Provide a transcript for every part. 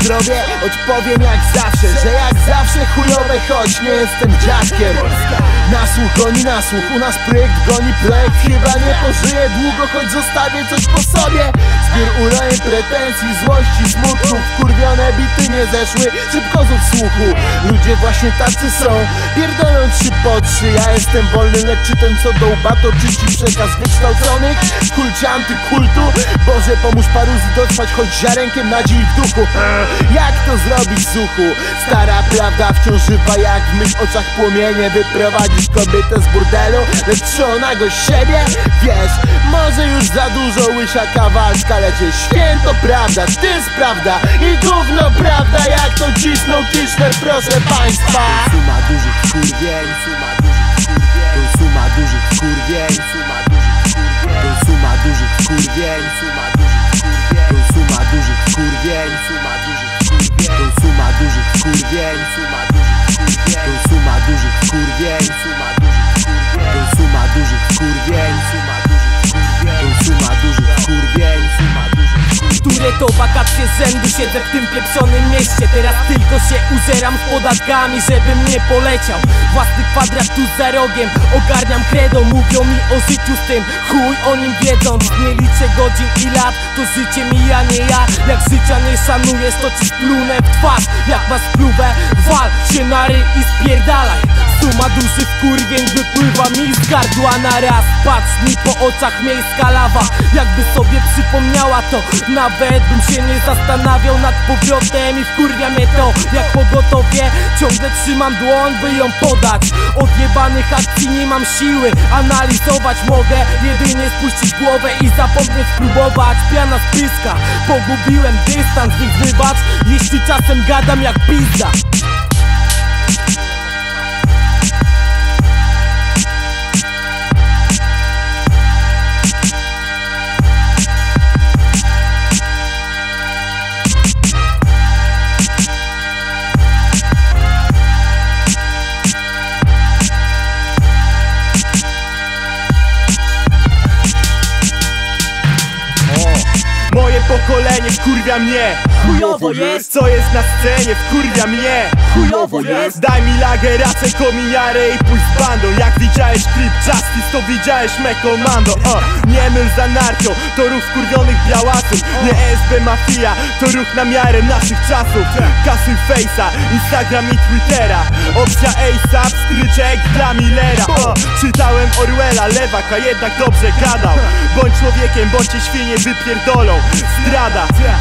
zdrowie Odpowiem jak zawsze, że jak zawsze chujowe Choć nie jestem dziadkiem. Nasłuch goni nasłuch, u nas projekt goni projekt Chyba nie pożyję długo, choć zostawię coś po sobie. Zbiór urań, pretensji, złości, smutku Wkurwione bity nie zeszły. Szybko z odsłuchu Ludzie właśnie tacy są, pierdolą trzy po trzy Ja jestem wolny, lecz czy ten co do łba to czyści przekaz wykształconych. Kulcie antykultu Boże pomóż paruzji dotrwać choć ziarenkiem nadziei w duchu Jak to zrobić z uchu? Stara prawda wciąż żywa jak w mych oczach płomienie. Wyprowadzić kobietę z burdelu, lecz czy ona go siebie? Wiesz, może już za dużo łysia kawalska Lecie święto prawda, ty jest prawda. I gówno prawda Jak to cisną kiszner proszę państwa. Suma dużych skurwień, suma dużych skurwień. Suma dużych skurwień To suma skurwień suma dużych skurwień To suma dużych skurwień które to wakacje z rzędu Siedzę w tym pieprzonym mieście. Teraz tylko się uzeram z podatkami Żebym nie poleciał. Własny kwadrat tu za rogiem Ogarniam credo Mówią mi o życiu z tym. Chuj o nim wiedząc Nie liczę godzin i lat. To życie mija nie ja. Jak życia nie szanujesz To ci splunę w twarz. Jak masz spluwę Wal się na ry i spierdalaj Suma duży wkurwień wypływa mi z gardła na raz. Patrz mi po oczach miejska lawa. Jakby sobie przypomniała to. Nawet bym się nie zastanawiał nad powrotem I wkurwia mnie to. Jak pogotowie Ciągle trzymam dłoń by ją podać. Od jebanych akcji nie mam siły Analizować. Mogę Jedynie spuścić głowę i zapomnieć spróbować. Piana spiska Pogubiłem dystans, więc wybacz. Jeśli czasem gadam jak pizza Moje pokolenie wkurwia mnie. Chujowo jest Co jest na scenie wkurwia mnie. Chujowo jest. Daj mi lageracę, kominiarę i pójdź z bandą. Jak widziałeś klip Justice, to widziałeś me komando. O, Nie myl za narcią, to ruch wkurwionych białasów. Nie SB Mafia, to ruch na miarę naszych czasów. Kasuj Face'a, Instagram i Twittera. Opcja ASAP, stryczek dla Millera. O, Czytałem Orwella, lewak, a jednak dobrze gadał. Bądź człowiekiem, bądź cię świnie wypierdolą. Zdrada,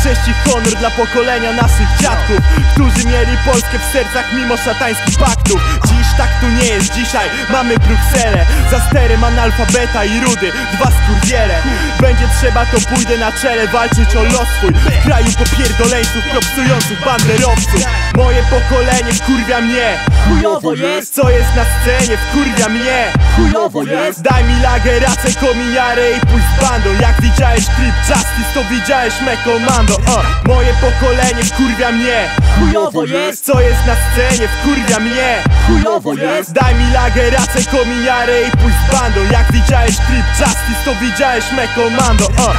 cześć i honor dla pokolenia naszych dziadków Którzy mieli Polskę w sercach mimo szatańskich paktów. Dziś tak tu nie jest, dzisiaj mamy Brukselę Za sterem analfabeta i rudy, dwa skurwiele. Będzie trzeba to pójdę na czele walczyć o los swój. W kraju popierdoleńców, propsujących banderowców. Moje pokolenie wkurwia mnie. Chujowo jest. Co jest na scenie wkurwia mnie. Chujowo jest. Daj mi lageracę, kominiarę i pójdź z bandą. Jak widziałeś klip Justice, to widziałeś me komando o, Moje pokolenie wkurwia mnie. Chujowo jest. Co jest na scenie wkurwia mnie. Chujowo jest. Daj mi lageracę, kominiarę i pójdź z bandą. Jak widziałeś klip Justice, to widziałeś me komando o.